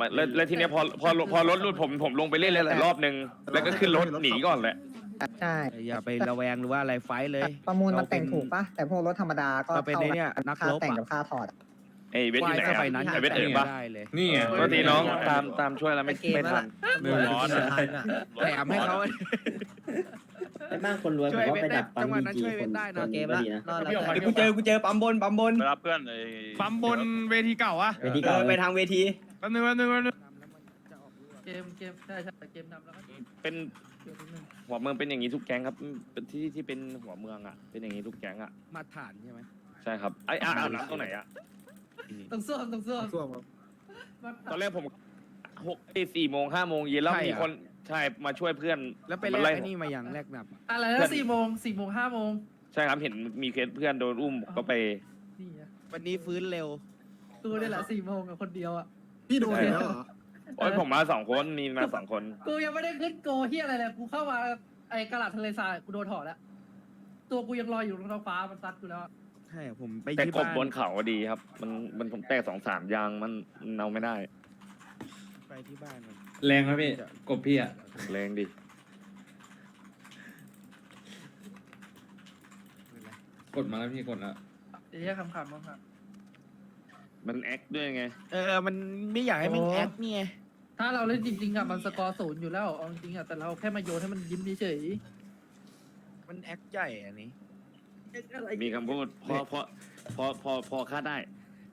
มาแล้วแล้วทีเนี้ยพอพอพอรถหลุดผมผมลงไปเล่นหลายๆรอบนึงแล้วก็ขึ้นรถหนีก่อนแหละ ใช่อย่าไประแวงหรือว่าอะไรไฟท์เลย ประมูลมันเราเป็นแต่งถูกปะแต่พวกรถธรรมดาก็เราเป็นท่าไอ้เนี่ยนักค่ารบแต่งอะกับค่าถอดอะเอ้ยเวทอยู่ไหนเข้าอะไปนั้นไอ้เวทเอ๋ยปะ ได้เลยนี่ไง โทษทีน้อง ตามตามช่วยแล้วไม่ไม่ทัน หนึ่งร้อยแถมให้เขา ไอ้บ้านคนรวยผมว่าไปดักปั๊มจังหวะดีนั้นจีช่วยคเว้นนได้คนะนนี้ก็ดีนะเดี๋ยวกูเจอกูเจอปั๊มบนปั๊มบน ไปรับเพื่อนไอ้ ปั๊มบนเวทีเก่าอะเวทีเอเก่าอไปทางเวทีแป๊บนึงแป๊บนึงแป๊บนึงเกมเกมใช่ใช่เกมนำแล้วก็เป็นเกมนิดนึงหัวเมืองเป็นอย่างนี้ทุกแก๊งครับเป็นที่ที่เป็นหัวเมืองอะ เป็นอย่างนี้ทุกแก๊งอะ มาตรฐานใช่ไหมใช่ครับไอ้อะอาบน้ำตรงไหนอะ ต้องซ่วมต้องซ่วมช่วงครับ ตอนแรกผมหกตีสี่โมงห้าโมงเย็นแล้วมีคนใช่มาช่วยเพื่อนแล้วไปแลมันกไล่ไอ้นี่มาอย่างแลกหนับอะอะไรนะสี่โมงสี่โมงห้าโมงใช่ครับเห็นมีเคสเพื่อนโดนอุ้มก็ไป นี่อะวันนี้ฟื้นเร็วกูเนี่ยแหละสี่โมงกับคนเดียวอะ พี่โดนอีกแล้วเหรอโอ้ยผมมาสองคนมีมาสองคน กูยังไม่ได้ขึ้นโกเฮียอะไรเลยกูเข้ามาไอ้กระดาษทะเลทรายกูโดนถอดแล้ว ตัวกูยังลอยอยู่บนท้องฟ้ามันซัดกูแล้วอะใช่ผมไปแต่ที่กบบ้านบนเขาอะดีครับ มันมันผมแตกสองสามยางมันมันเอาไม่ได้ไปที่บ้านมันแรงนะพี่กบพี่อะแรงดิกดมาแล้วพี่กดแล้วเดี๋ยวแยกคำขำบ้างครับ มันแอคด้วยไง เออ มันไม่อยากให้มันโอ้ แอคเนี่ยถ้าเราเล่นจริงๆอะมันสกอร์ศูนย์อยู่แล้วเอาจริงๆอะแต่เราแค่มาโยนให้มันยิ้มเฉยมันแอคใหญ่อันนี้ๆมีคำพูดพอพอพอพอพอค่าได้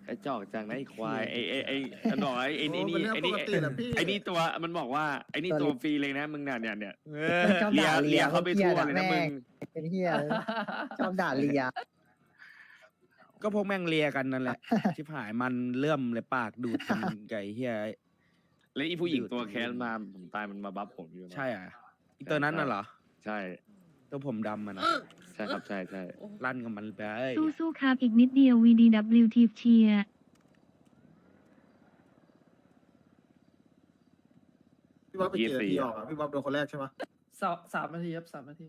ไอ้จอกจากนั้นไอ้ควายไอ้ไอ้ไอ้มันบอกไอ้ไอ้นี่โอ้เป็นเรื่องไอ้ปนี่กติแหละพี่ไอ้นี่ตัวมันบอกว่าไอ้นี่ตัวฟรีเลยนะมึงน่ะเนี่ยเนี่ยเออชอบเลียด่าเลีเลียยเข้าไปทั่วเลยนะมึงเป็นเฮียเลยชอบด่าเลีย ก็พวกแม่งเลียกันนั่นแหละ ชิบหายมันเลื่อมเลยปากดูดกันไก่เฮียแล้วอีผู้หญิงตัวแค้นมาผมตายมันมาบัฟผมอยู่นะใช่อะอีตัวนั้นน่ะเหรอใช่ ตัวผมดำมันนะใช่ครับใช่ใช่ลั่นกับมันไปสู้ๆครับอีกนิดเดียว VDW ทีมเชียร์พี่บ๊อบไปกี่นาทีออกอะพี่บ๊อบโดนคนแรกใช่ไหมสามสามนาทีครับสามนาที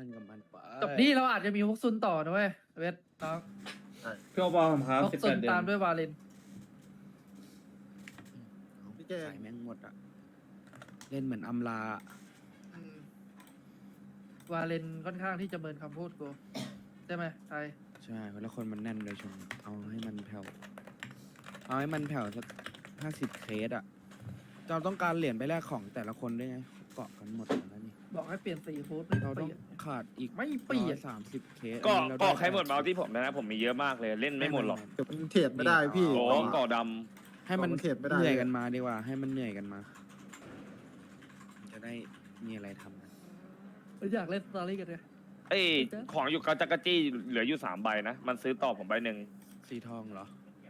ลั่นกับมันไปจบนี่เราอาจจะมีฮกซุนต่อนะเว้ยเวทน้องพี่โอบอมครับฮกสิบซุแปนดเดือตามนด้วยวาเลนพี่แกใส่แม่งหมดอะเล่นเหมือนอำลา วาเลนค่อนข้างที่จะเมินคำพูดกูใช่ไหมไทยใช่เพราะแล้วคนมันแน่นเลยชงเอาให้มันแผ่ว เอาให้มันแผ่วสักห้าสิบเคสอะเราต้องการเหรียญไปแลกของแต่ละคนด้วยไงเกาะกันหมดแล้วนี่ บอกให้เปลี่ยนสีฟูดไม่เราเปต้องลี่ยน ขาดอีกไม่เปลี่ยน สามสิบเคสก็อันนี้เราก็ได้ใครหมดมาเอาที่ผมนะผมมีเยอะมากเลยเล่นไม่หมดหรอกเดี๋ยวมันเทรดไม่ได้พี่ โอ้ก่อดให้มันของเขตไม่ได้ เหนื่อยกันมาดีกว่า ให้มันเหนื่อยกันมา จะได้มีอะไรทำกันอยากเล่นสตอรี่กันเลยำเอ้ยของอยู่กาจักรจี้เหลืออยู่สามใบนะมันซื้อต่อผมใบหนึ่งสีทองเหรอ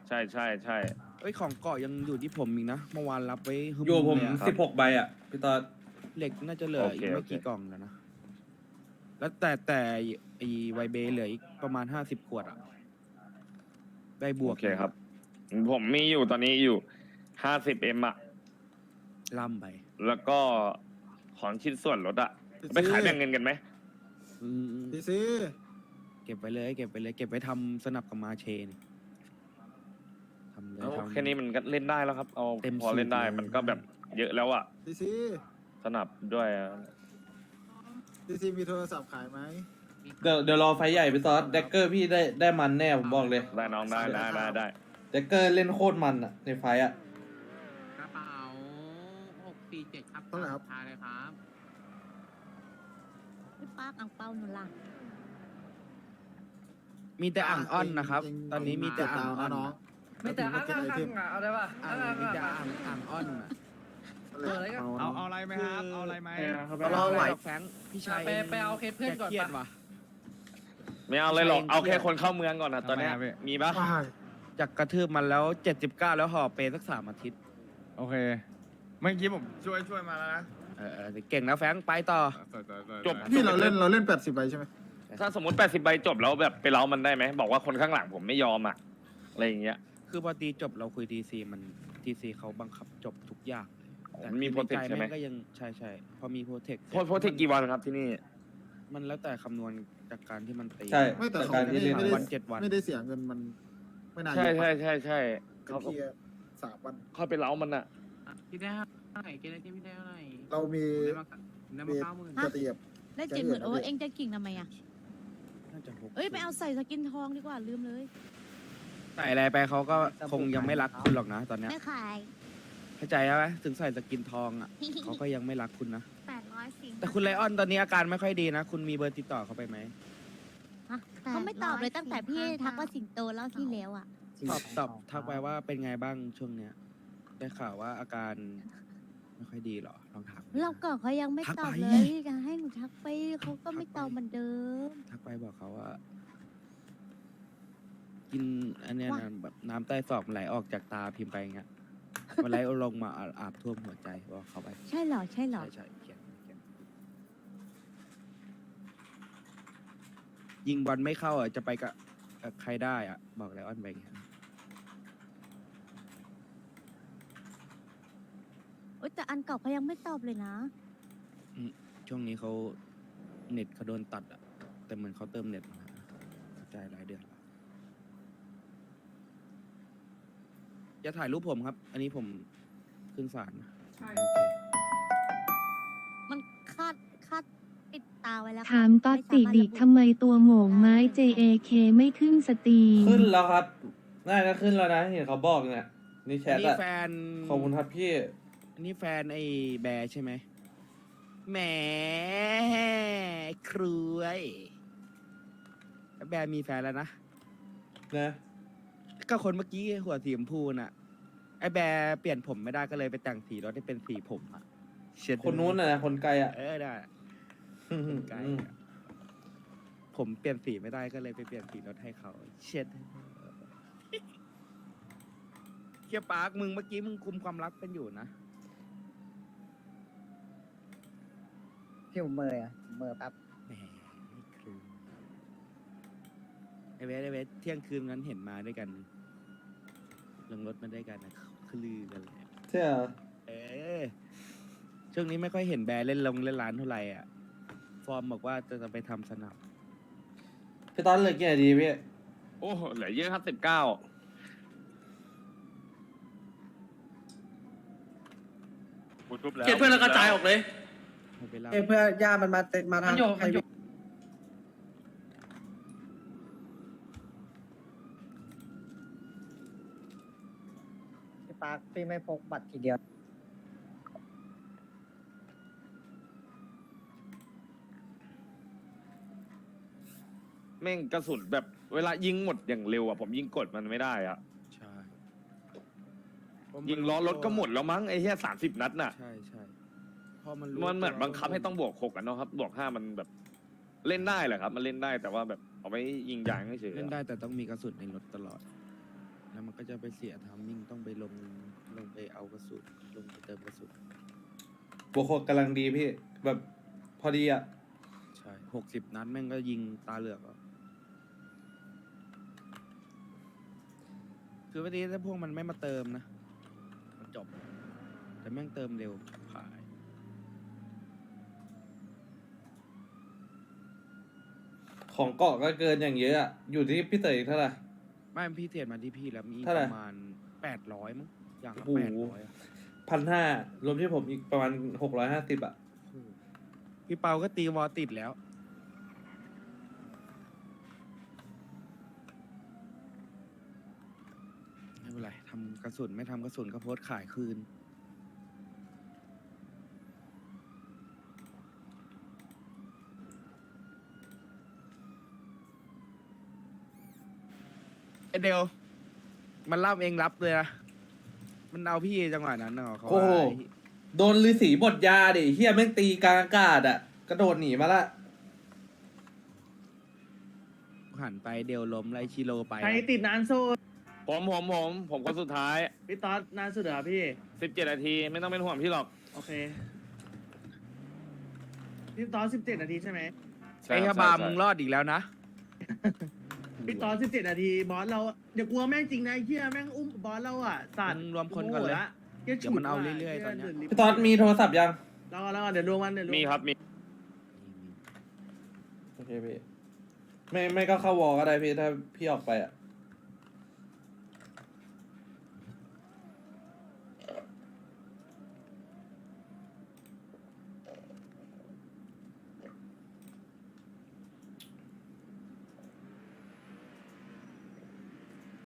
ใช่ใช่ใช่ เอ้ยของเกาะยังอยู่ที่ผมอีกนะ เมื่อวานรับไว้ฮึอยู่ผมเลยอะสิบหกใบอะพี่ตอด เหล็กน่าจะเหลืออีกไม่กี่กล่องแล้วนะ แล้วแต่แต่ไอไวเบเหลืออีกประมาณห้าสิบขวดอะ ได้บวโอกเคครับ ผมมีอยู่ตอนนี้อยู่ห้าสิบเอ็มอะล่ำไปแล้วก็ของชิ้นส่วนรถอะไปขายแบ่งเงินกันไหมอืมพี่ซีเก็บไปเลย เก็บไปเลย เก็บไว้ทำสนับกับมาเชนี่ทำเลยเอาทำ แค่นี้มันก็เล่นได้แล้วครับ เอาเต็มพอเล่นได้สูบเลย มันก็แบบเยอะแล้วอะพี่ซี สนับด้วยอะพี่ซีมีโทรศัพท์ขายไหมเดี๋ยวเดี๋ยวรอไฟใหญ่พี่ตอดแดกเกอร์พี่ได้ได้มันแน่ผมบอกเลยได้น้องได้ได้ได้ได้แดกเกอร์เล่นโคตรมันอะในไฟอะกระเป๋าหกสี่เจ็ดครับเท่าไหร่ครับ ทาเลยครับ พี่ปากอังเปาหนูล่ะมีแต่อ่างอ้อนนะครับจงๆตอนนี้มีแต่อ่างอ้อนเน้องไม่แต่อ้างอ้างอ้างอะเอาได้ป่ะอ่าอ้างงอ้างมีแต่อ้างอ่างอ่างอ้อนอะ เปิดอะไรกันเอาเอาเอาอะไรไหมครับ เอาอะไรไหมเราไหวแฟรงค์พี่ชายไปไปเอาเคสเพื่อนก่อนแกเครียดปะว่ะไม่เอาเลยหรอกใช่เอาแค่คนเข้าเมืองก่อนนะตอนเนี้ยทำไมอะพี่มีปะว้ายจากกระทืบมันแล้วเจ็ดสิบเก้าแล้วห่อเปย์สักสามอาทิตย์ โอเค เมื่อกี้ผมช่วยช่วยมาแล้วนะเออเออเก่งนะแฟรงค์ไปต่อจบพี่เราเล่นเราเล่นแปดสิบใบใช่ไหมถ้าสมมติ80ใบจบแล้วแบบไปเล้ามันได้ไหมบอกว่าคนข้างหลังผมไม่ยอมอะอะไรอย่างเงี้ยคือพอตีจบเราคุยทีซีมันทีซีเขาบังคับจบทุกอย่างเลย แต่มันมีใน protect ใจใช่ไหมแงก็ยังใช่ใช่พอมีโปรเทคโพสโพสเทคกี่วันครับที่นี่ มันแล้วแต่คำนวณจากการที่มันตี ใช่ ไม่แต่จากเขาการไม่ที่ได้เล่นไม่ได้วันเจ็ดวัน ไม่ได้เสียเงินมัน ไม่นานใช่เยอะใช่ปะใช่ใช่เป็นเคลียร์สามวันค่อยไปเล้ามันอะ พี่ได้เท่าไหร่เกณฑ์ที่พี่ได้เท่าไหร่เรามีได้มาได้มาเก้าหมื่นสเตียบ ได้เจ็ดหมื่นโอ้เองจะกิ่งทำไมอะ น่าจะหกเอ้ย ไปเอาใส่สกินทองดีกว่าลืมเลย ใส่อะไรไปเขาก็คงยังไม่รักคุณหรอกนะตอนเนี้ย ไม่ขาย เข้าใจไหมถึงใส่สกินทองอะ เขาก็ยังไม่รักคุณนะ แปดร้อยสิแต่คุณไลออนตอนนี้อาการไม่ค่อยดีนะ คุณมีเบอร์ติดต่อเขาไปไหมเขาไม่ตอบเลยตั้งแต่พี่ทักว่าสิงโตแล้วที่แล้วอะ ตอบตอบทักไปว่าเป็นไงบ้างช่วงเนี้ย ได้ข่าวว่าอาการไม่ค่อยดีเหรอ ลองถามเราก่อนเขายังไม่ทักตอบไป เลยจะให้หนูทักไปเขาก็ไม่ทักไปตอบเหมือนเดิม ทักไปบอกเขาว่า กินอันเนี้ยว่านะแบบน้ำใต้ศอกมันไหลออกจากตาพิมพ์ไปอย่างเงี้ย มันไหลลงมาอาอาบท่วมหัวใจบอกเขาไปใช่เหรอ ใช่เหรอ ใช่ใช่เขียนเขียนยิงบอลไม่เข้าอะจะไปกับกับใครได้อะ บอกไลออนไปอย่างเงี้ยเอ้ยแต่อันเก่าเขายังไม่ตอบเลยนะ ช่วงนี้เขาเน็ตเขาโดนตัดอะ แต่เหมือนเขาเติมเน็ตมาเข้าใจหลายเดือนแล้ว จะถ่ายรูปผมครับ อันนี้ผมขึ้นศาลนะโอเคมันคาดคาดปิดตาไว้แล้วถามตอตติดิทำไมตัวโหม่งไม้ JAK ไม่ขึ้นสตรีม ขึ้นแล้วครับ น่าจะขึ้นแล้วนะเห็นเขาบอกเนี่ยนี่แชอัทนนี้อะแฟนขอบคุณครับพี่ อันนี้แฟนไอ้แบร์ใช่ไหมแหมครวยแบร์มีแฟนแล้วนะนะ ก็คนเมื่อกี้หัวสีชมพูน่ะ ไอ้แบร์เปลี่ยนผมไม่ได้ก็เลยไปแต่งสีรถให้เป็นสีผมอะเช็ดคนนู้นน่ะนะคนไกลอะเออได้คนไกลอะผมเปลี่ยนสีไม่ได้ก็เลยไปเปลี่ยนสีรถให้เขาเช็ดเคียปาร์คมึงเมื่อกี้มึงคุมความลับกันอยู่นะพี่ผมเมย์อะเมย์แป๊บแหมไม่ครูไอเวสไอเวสเที่ยงคืนนั้นเห็นมาด้วยกัน ลงรถมาด้วยกันนะคือลือกันเลยใช่เหรอเออช่วงนี้ไม่ค่อยเห็นแบร์เล่นลงเล่นร้านเท่าไหร่อะ ฟอร์มบอกว่าจะไปทำสนับพี่ตอนเหลยกี่นาทีพี่โอ้เหลือเยอะครับสิบเก้าเก็บเพื่อนแล้วกระจายออกเลย ให้ไปเล่า เอ้ยเพื่อย่ามันมาเตมามัทานงอยู่ใครมันอยู่ ปาร์คพี่ไม่พกบัตรทีเดียว แม่งกระสุนแบบเวลายิงหมดอย่างเร็วอะผมยิงกดมันไม่ได้อะ ใช่ยิงล้อรถก็หมดแล้วมั้งไอ้เหี้ยสามสิบนัดน่ะ ใช่ใช่พอมันรู้มันเหมือนตัวบังคับให้ต้องบวกหกอะเนาะครับบวกห้ามันแบบ เล่นได้แหละครับ มันเล่นได้แต่ว่าแบบเอาไว้ยิงยางเฉยๆเล่นอะได้แต่ต้องมีกระสุนในรถตลอด แล้วมันก็จะไปเสียทามมิ่งต้องไปลงลงไปเอากระสุนลงไปเติมกระสุนบวกหกกำลังดีพี่ แบบพอดีอะใช่หกสิบนัดแม่งก็ยิงตาเหลือกอะคือวันนี้ถ้าพวกมันไม่มาเติมนะ มันจบ แต่แม่งเติมเร็วขายของเกาะก็เกินอย่างเยอะอะอยู่ที่พี่เต๋ออีกเท่าไหร่ ไม่พี่เทียนมาที่พี่แล้วมีเท่าไหร่ประมาณแปดร้อยมั้งอย่างละโอ้โห แปดร้อยพันห้ารวมที่ผมอีกประมาณหกร้อยห้าสิบอะพี่เปาก็ตีวอลติดแล้ว ไม่เป็นไรทำกระสุนไม่ทำกระสุนก็โพสต์ขายคืน เอเดลมันล่ำเองรับเลยนะ มันเอาพี่จังหวะนั้นเนาะเขาโอ้โหว่าไอ้โดนฤาษีบทยาดิเฮียแม่งตีกลางอากาศอะกระโดดหนีมาละ หันไปเดลล้มไล่ชิโร่ไปใครติดนานสุดผมผมผม ผมคนสุดท้าย พี่ต๊อดนานสุดเหรอพี่สิบเจ็ดนาที ไม่ต้องเป็นห่วงพี่หรอกโอเคพี่ต๊อดสิบเจ็ดนาทีใช่ไหมไอ้ฮาบามึงรอดอีกแล้วนะ พี่ต๊อดสิบเจ็ดนาทีบอสเราเดี๋ยวกลัวแม่งจริงนะไอ้เฮียแม่งอุ้มบอสเราอะสัตว์มึงรวมคนก่อนเลย เดี๋เดี๋ยวมันเอาเรื่อยๆตอนเนี้ย พี่ตอนมีโทรศัพท์ยังแล้วก็แล้วก็เดี๋ยวรวมมันเดี๋ยวรวมมีครับมีโอเคพี่ ไม่ไม่ก็เข้าวอลก็ได้พี่ถ้าพี่ออกไปอะ